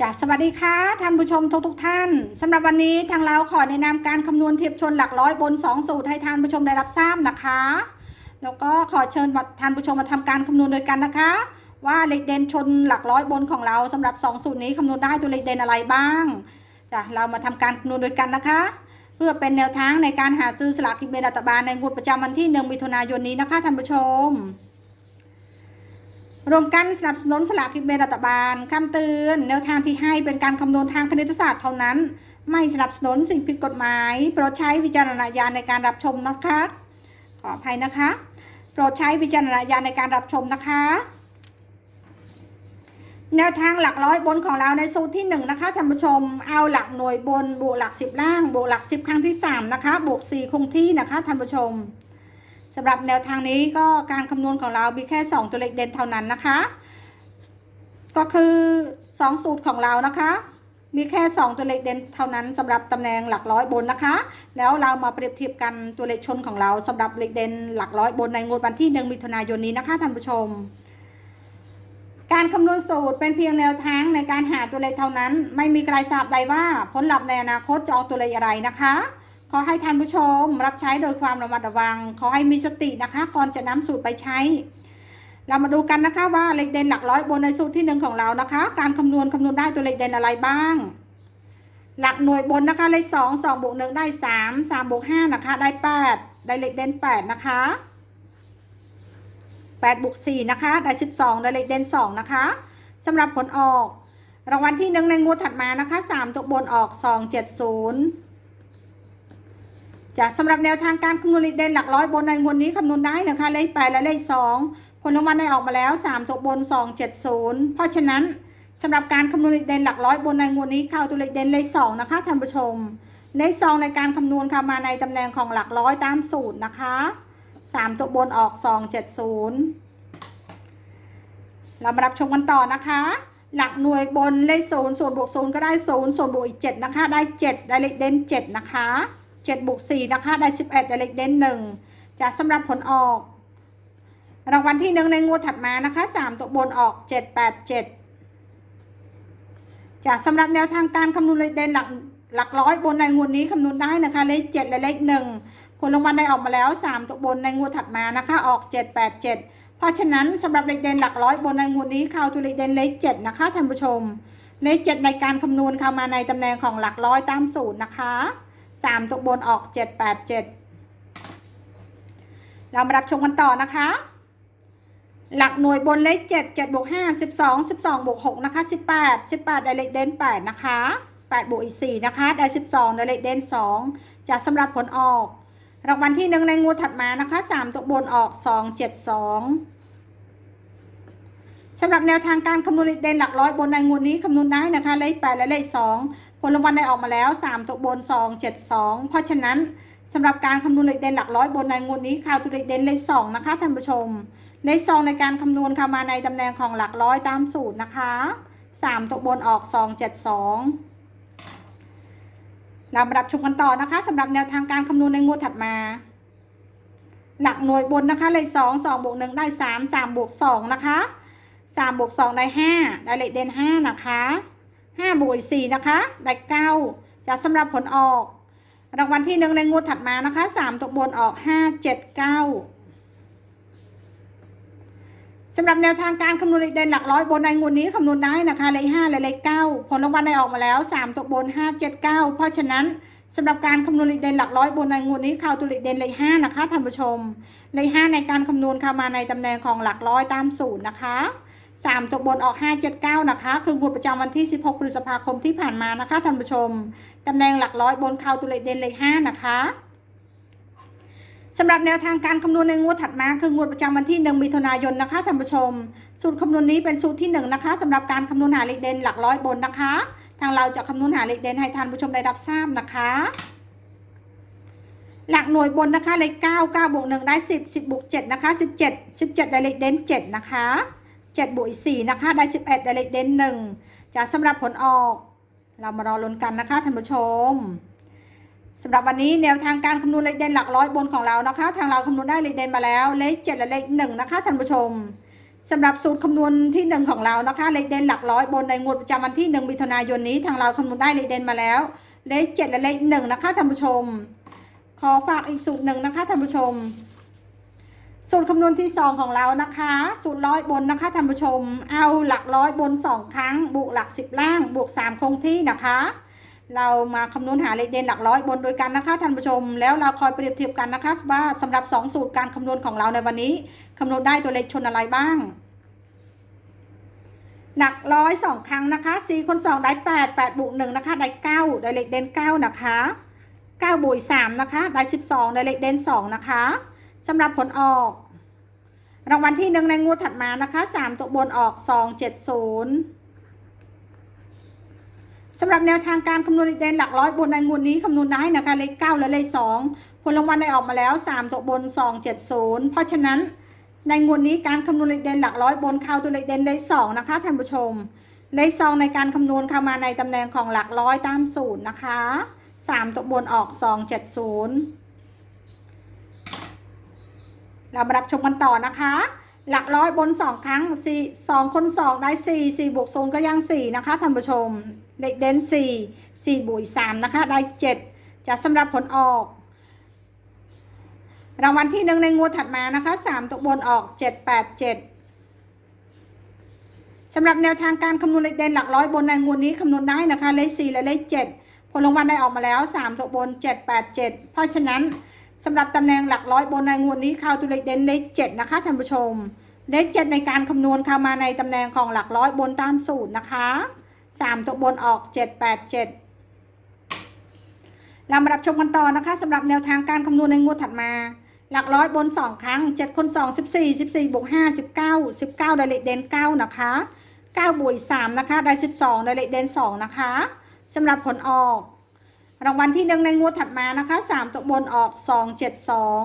จ้ะสวัสดีค่ะท่านผู้ชมทุกทุกท่านสำหรับวันนี้ทางเราขอแนะนำการคำนวณเทียบชนหลักร้อยบน 2 สูตรให้ท่านผู้ชมได้รับทราบนะคะ แล้วก็ขอเชิญท่านผู้ชมมาทำการคำนวณโดยกันนะคะ ว่าเลขเด่นชนหลักร้อยบนของเราสำหรับ 2 สูตรนี้คำนวณได้ตัวเลขเด่นอะไรบ้างจ้ะเรามาทำการคำนวณโดยกันนะคะ เพื่อเป็นแนวทางในการหาซื้อสลากกินแบ่งรัฐบาลในงวดประจำวันที่1มิถุนายนนี้นะคะท่านผู้ชม รวมกันสนับสนุนสลากกินแบ่งรัฐบาลคำเตือน แนวทางที่ให้เป็นการคำนวณทางคณิตศาสตร์เท่านั้น ไม่สนับสนุนสิ่งผิดกฎหมายโปรดใช้วิจารณญาณในการรับชมนะคะ ขออภัยนะคะ โปรดใช้วิจารณญาณในการรับชมนะคะ แนวทางหลักร้อยบนของเราในสูตรที่หนึ่งนะคะท่านผู้ชมเอาหลักหน่วยบนบวกหลักสิบล่างบวกหลักสิบครั้งที่สามนะคะบวกสี่คงที่นะคะท่านผู้ชม สำหรับแนวทางนี้ก็การคำนวณของเรามีแค่ 2 ตัวเลขเด่นเท่านั้นนะคะ ก็คือ 2 สูตรของเรานะคะ มีแค่ 2 ตัวเลขเด่นเท่านั้นสำหรับตำแหน่งหลักร้อยบนนะคะ แล้วเรามาเปรียบเทียบกันตัวเลขชนของเราสำหรับเลขเด่นหลักร้อยบนในงวดวันที่หนึ่งมิถุนายนนี้นะคะท่านผู้ชมการคำนวณสูตรเป็นเพียงแนวทางในการหาตัวเลขเท่านั้น ไม่มีใครทราบใดว่าผลลัพธ์ในอนาคตจะออกตัวเลขอะไรนะคะ ขอให้ท่านผู้ชมรับใช้โดยความระมัดระวัง ขอให้มีสตินะคะก่อนจะนำสูตรไปใช้ เรามาดูกันนะคะว่าเลขเด่นหลักร้อยบนในสูตรที่หนึ่งของเรานะคะ การคำนวณคำนวณได้ตัวเลขเด่นอะไรบ้าง หลักหน่วยบนนะคะเลขสองสองบวกหนึ่งได้สามสามบวกห้านะคะ ได้แปดได้เลขเด่นแปดนะคะแปดบวกสี่นะคะได้สิบสองได้เลขเด่นสองนะคะสำหรับผลออก รางวัลที่หนึ่งในงวดถัดมานะคะสามตัวบนออกสองเจ็ดศูนย์ จะสำหรับแนวทางการคำนวณเด่นหลักร้อยบนในงวดนี้คำนวณได้นะคะเลขแปดและเลขสองผลรางวัลได้ออกมาแล้วสามตัวบนสองเจ็ดศูนย์เพราะฉะนั้นสำหรับการคำนวณเลขเด่นหลักร้อยบนในงวดนี้เข้าตัวเลขเด่นเลขสองนะคะท่านผู้ชมเลขสองในการคำนวณค่ะมาในตำแหน่งของหลักร้อยตามสูตรนะคะสามตัวบนออกสองเจ็ดศูนย์เรามารับชมกันต่อนะคะ หลักหน่วยบนเลขศูนย์ส่วนบวกศูนย์ก็ได้ศูนย์ส่วนบวกอีกเจ็ดนะคะ ได้เจ็ดได้เลขเด่นเจ็ดนะคะ เจ็ดบวกสี่นะคะได้สิบเอ็ดได้เลขเด่นหนึ่งจะสำหรับผลออก รางวัลที่หนึ่งในงวดถัดมานะคะสามตัวบนออกเจ็ดแปดเจ็ดจะสำหรับแนวทางการคำนวณเลขเด่นหลักหลักร้อยบนในงวดนี้คำนวณได้นะคะเลขเจ็ดและเลขหนึ่งผลรางวัลได้ออกมาแล้วสามตัวบนในงวดถัดมานะคะออกเจ็ดแปดเจ็ดเพราะฉะนั้นสำหรับเลขเด่นหลักร้อยบนในงวดนี้เข้าตัวเลขเด่นเลขเจ็ดนะคะท่านผู้ชม เลขเจ็ดในการคำนวณเข้ามาในตำแหน่งของหลักร้อยตามสูตรนะคะ สามตัวบนออกเจ็ดแปดเจ็ดเรามารับชมกันต่อนะคะ หลักหน่วยบนเลขเจ็ดเจ็ดบวกห้าสิบสองสิบสองบวกหกนะคะสิบแปดสิบแปดได้เลขเด่นแปดนะคะแปดบวกอีกสี่นะคะได้สิบสองได้เลขเด่นสองจะสำหรับผลออกรางวัลที่หนึ่งในงวดถัดมานะคะสามตัวบนออกสองเจ็ดสองสำหรับแนวทางการคำนวณเลขเด่นหลักร้อยบนในงวดนี้คำนวณได้นะคะเลขแปดและเลขสอง ผลรางวัลได้ออกมาแล้วสามตัวบนสองเจ็ดสองเพราะฉะนั้นสำหรับการคำนวณเลขเด่นหลักร้อยบนในงวดนี้ข่าวตัวเลขเด่นเลขสองนะคะท่านผู้ชม เลขซองในการคำนวณเข้ามาในตำแหน่งของหลักร้อยตามสูตรนะคะสามตัวบนออกสองเจ็ดสองเรามารับชมกันต่อนะคะสำหรับแนวทางการคำนวณในงวดถัดมา หลักหน่วยบนนะคะเลขสองสองบวกหนึ่งได้สามสามบวกสองนะคะสามบวกสองได้ห้าได้เลขเด่นห้านะคะ ห้าบวกอีสี่นะคะได้เก้าจะสำหรับผลออก รางวัลที่หนึ่งในงวดถัดมานะคะสามตัวบนออกห้าเจ็ดเก้าสำหรับแนวทางการคำนวณเลขเด่นหลักร้อยบนในงวดนี้คำนวณได้นะคะเลขห้าและเลขเก้าผลรางวัลได้ออกมาแล้วสามตัวบนห้าเจ็ดเก้าเพราะฉะนั้นสำหรับการคำนวณเลขเด่นหลักร้อยบนในงวดนี้ข่าวตัวเลขเด่นเลขห้านะคะท่านผู้ชมเลขห้าในการคำนวณเข้ามาในตำแหน่งของหลักร้อยตามสูตรนะคะ สามตัวบนออกห้าเจ็ดเก้านะคะ คืองวดประจำวันที่สิบหกพฤษภาคมที่ผ่านมานะคะท่านผู้ชม ตำแหน่งหลักร้อยบนเข่าตัวเลขเด่นเลขห้านะคะสำหรับแนวทางการคำนวณในงวดถัดมาคืองวดประจำวันที่หนึ่งมิถุนายนนะคะท่านผู้ชม สูตรคำนวณนี้เป็นสูตรที่หนึ่งนะคะสำหรับการคำนวณหาเลขเด่นหลักร้อยบนนะคะ ทางเราจะคำนวณหาเลขเด่นให้ท่านผู้ชมได้รับทราบนะคะหลักหน่วยบนนะคะเลขเก้าเก้าบวกหนึ่งได้สิบสิบบวกเจ็ดนะคะสิบเจ็ดสิบเจ็ดได้เลขเด่นเจ็ดนะคะ เจ็ดบวกอีกสี่นะคะ ได้สิบเอ็ดได้เลขเด่นหนึ่งจะสำหรับผลออก เรามารอลุ้นกันนะคะท่านผู้ชมสำหรับวันนี้แนวทางการคำนวณเลขเด่นหลักร้อยบนของเรานะคะ ทางเราคำนวณได้เลขเด่นมาแล้ว เลขเจ็ดและเลขหนึ่งนะคะท่านผู้ชมสำหรับสูตรคำนวณที่หนึ่งของเรานะคะ เลขเด่นหลักร้อยบนในงวดประจำวันที่หนึ่งมิถุนายนนี้ ทางเราคำนวณได้เลขเด่นมาแล้ว เลขเจ็ดและเลขหนึ่งนะคะท่านผู้ชม ขอฝากอีกสูตรหนึ่งนะคะท่านผู้ชม สูตรคำนวณที่สองของเรานะคะ สูตรร้อยบนนะคะท่านผู้ชม เอาหลักร้อยบนสองครั้ง บวกหลักสิบล่าง บวกสามคงที่นะคะ เรามาคำนวณหาเลขเด่นหลักร้อยบนโดยกันนะคะท่านผู้ชม แล้วเราคอยเปรียบเทียบกันนะคะว่าสำหรับสองสูตรการคำนวณของเราในวันนี้คำนวณได้ตัวเลขชนอะไรบ้างหลักร้อยสองครั้งนะคะสี่คนสองได้แปดแปดบวกหนึ่งนะคะได้เก้าได้เลขเด่นเก้านะคะเก้าบวกสามนะคะได้สิบสองได้เลขเด่นสองนะคะ สำหรับผลออก รางวัลที่หนึ่งในงวดถัดมานะคะสามตัวบนออกสองเจ็ดศูนย์สำหรับแนวทางการคำนวณเลขเด่นหลักร้อยบนในงวดนี้คำนวณได้นะคะเลขเก้าและเลขสองผลรางวัลได้ออกมาแล้วสามตัวบนสองเจ็ดศูนย์เพราะฉะนั้นในงวดนี้การคำนวณเลขเด่นหลักร้อยบนเข้าตัวเลขเด่นเลขสองนะคะท่านผู้ชม เลขสองในการคำนวณเข้ามาในตำแหน่งของหลักร้อยตามสูตรนะคะสามตัวบนออกสองเจ็ดศูนย์ เรามารับชมกันต่อนะคะ หลักร้อยบนสองครั้งสี่สองคนสองได้สี่สี่บวกศูนย์ก็ยังสี่นะคะท่านผู้ชมเลขเด่นสี่สี่บวกสามนะคะได้เจ็ดจะสำหรับผลออกรางวัลที่หนึ่งในงวดถัดมานะคะสามตัวบนออกเจ็ดแปดเจ็ดสำหรับแนวทางการคำนวณเลขเด่นหลักร้อยบนในงวดนี้คำนวณได้นะคะเลขสี่และเลขเจ็ดผลรางวัลได้ออกมาแล้วสามตัวบนเจ็ดแปดเจ็ดเพราะฉะนั้น สำหรับตำแหน่งหลักร้อยบนในงวดนี้เข้าตัวเลขเด่นเลขเจ็ดนะคะท่านผู้ชม เลขเจ็ดในการคำนวณเข้ามาในตำแหน่งของหลักร้อยบนตามสูตรนะคะสามตัวบนออกเจ็ดแปดเจ็ดเรามารับชมกันต่อนะคะสำหรับแนวทางการคำนวณในงวดถัดมา หลักร้อยบนสองครั้งเจ็ดคนสองสิบสี่สิบสี่บวกห้าสิบเก้าสิบเก้าได้เลขเด่นเก้านะคะเก้าบวกสามนะคะ ได้สิบสองได้เลขเด่นสองนะคะสำหรับผลออก รางวัลที่หนึ่งในงวดถัดมานะคะสามตัวบนออกสองเจ็ดสอง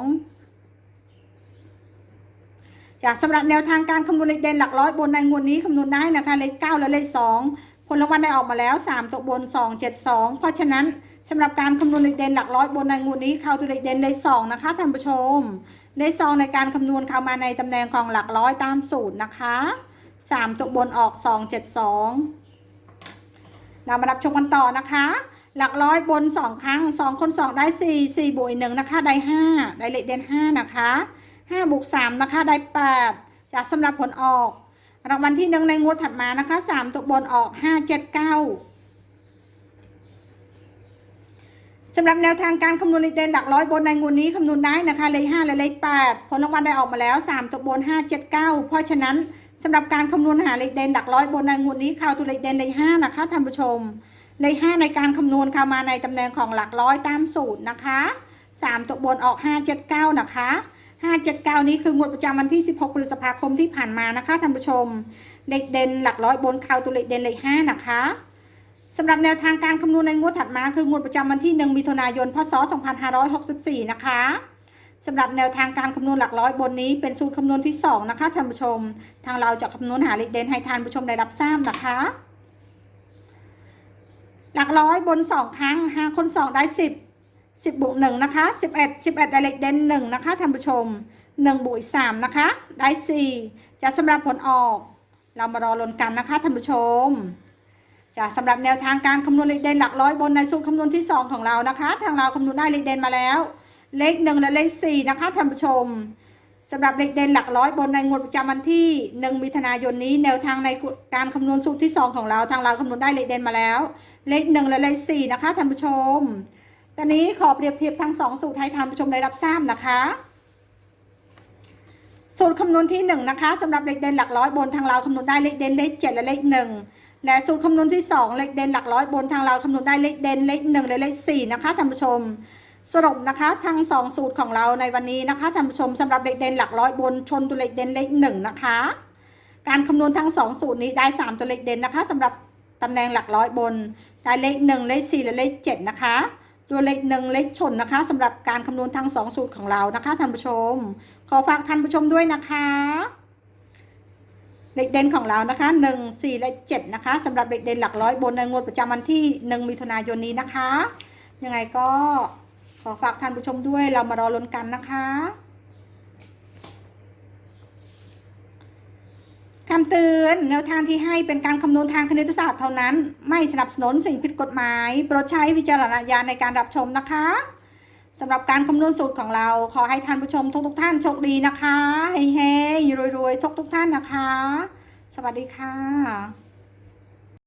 จากสำหรับแนวทางการคำนวณเลขเด่นหลักร้อยบนในงวดนี้คำนวณได้นะคะเลขเก้าและเลขสองผลรางวัลได้ออกมาแล้วสามตัวบนสองเจ็ดสองเพราะฉะนั้นสำหรับการคำนวณเลขเด่นหลักร้อยบนในงูนี้เข้าตัวเลขเด่นเลขสองนะคะท่านผู้ชมเลขสองในการคำนวณเข้ามาในตำแหน่งของหลักร้อยตามสูตรนะคะสามตัวบนออกสองเจ็ดสองเรามารับชมกันต่อนะคะ หลักร้อยบนสองครั้งสองคนสองได้สี่สี่บวกหนึ่งนะคะได้ห้าได้เลขเด่นห้านะคะห้าบวกสามนะคะได้แปดจากสำหรับผลออก รางวัลที่หนึ่งในงวดถัดมานะคะสามตัวบนออกห้าเจ็ดเก้าสำหรับแนวทางการคำนวณเลขเด่นหลักร้อยบนในงูนี้คำนวณได้นะคะเลขห้าและเลขแปดผลรางวัลได้ออกมาแล้วสามตัวบนห้าเจ็ดเก้าเพราะฉะนั้นสำหรับการคำนวณหาเลขเด่นหลักร้อยบนในงูนี้ข้าวตัวเลขเด่นเลขห้านะคะท่านผู้ชม เลขห้าในการคำนวณเข้ามาในตำแหน่งของหลักร้อยตามสูตรนะคะสามตัวบนออกห้าเจ็ดเก้านะคะห้าเจ็ดเก้านี้คืองวดประจำวันที่สิบหกพฤษภาคมที่ผ่านมานะคะท่านผู้ชมเลขเด่นหลักร้อยบนข้าวตัวเลขเด่นเลขห้านะคะสำหรับแนวทางการคำนวณในงวดถัดมาคืองวดประจำวันที่1มิถุนายน พศ 2564 นะคะสำหรับแนวทางการคำนวณหลักร้อยบนนี้เป็นสูตรคำนวณที่ 2 นะคะท่านผู้ชม ทางเราจะคำนวณหาเลขเด่นให้ท่านผู้ชมได้รับทราบนะคะ หลักร้อยบน2ครั้ง5คน2ได้10 10บบวก1นะคะ11 11ได้เลขเด่น1นะคะท่านผู้ชม1บวก3นะคะ ได้4จะสำหรับผลออก เรามารอลุนกันนะคะท่านผู้ชมจากสำหรับแนวทางการคำนวณเลขเด่นหลักร้อยบนในสูตรคำนวณที่ 2 ของเรานะคะ ทางเราคำนวณได้เลขเด่นมาแล้ว เลขหนึ่งและเลขสี่นะคะท่านผู้ชม สำหรับเลขเด่นหลักร้อยบนในงวดประจำวันที่ 1 มิถุนายนนี้ แนวทางในการคำนวณสูตรที่ 2 ของเราทางเราคำนวณได้เลขเด่นมาแล้ว เลขหนึ่งและเลขสี่นะคะท่านผู้ชม ตอนนี้ขอเปรียบเทียบทั้งสองสูตรให้ท่านผู้ชมได้รับทราบนะคะ สูตรคำนวณที่ 1 นะคะสำหรับเลขเด่นหลักร้อยบนทางเราคำนวณได้เลขเด่นเลข 7 และเลข 1 และสูตรคำนวณที่ 2 เลขเด่นหลักร้อยบนทางเราคำนวณได้เลขเด่นเลข 1 และเลข4นะคะท่านผู้ชม สรุปนะคะทั้งสองสูตรของเราในวันนี้นะคะท่านผู้ชมสำหรับเลขเด่นหลักร้อยบนชนตัวเลขเด่นเลข1นะคะ การคำนวณทั้งสองสูตรนี้ได้ 3 ตัวเลขเด่นนะคะสำหรับตำแหน่งหลักร้อยบน ได้เลข 1 เลข 4 และเลข 7 นะคะตัวเลขหนึ่งเลขชนนะคะสำหรับการคำนวณทั้งสองสูตรของเรานะคะท่านผู้ชม ขอฝากท่านผู้ชมด้วยนะคะเลขเด่นของเรานะคะหนึ่งสี่และเจ็ดนะคะสำหรับเลขเด่นหลักร้อยบนในงวดประจำวันที่หนึ่งมิถุนายนนี้นะคะ ยังไงก็ ขอฝากท่านผู้ชมด้วยเรามารอลุ้นกันนะคะคำเตือนแนวทางที่ให้เป็นการคำนวณทางคณิตศาสตร์เท่านั้น ไม่สนับสนุนสิ่งผิดกฎหมายโปรดใช้วิจารณญาณในการรับชมนะคะสำหรับการคำนวณสูตรของเราขอให้ท่านผู้ชมทุกทุกท่านโชคดีนะคะเฮ้ยๆรวยๆทุกทุกท่านนะคะ สวัสดีค่ะ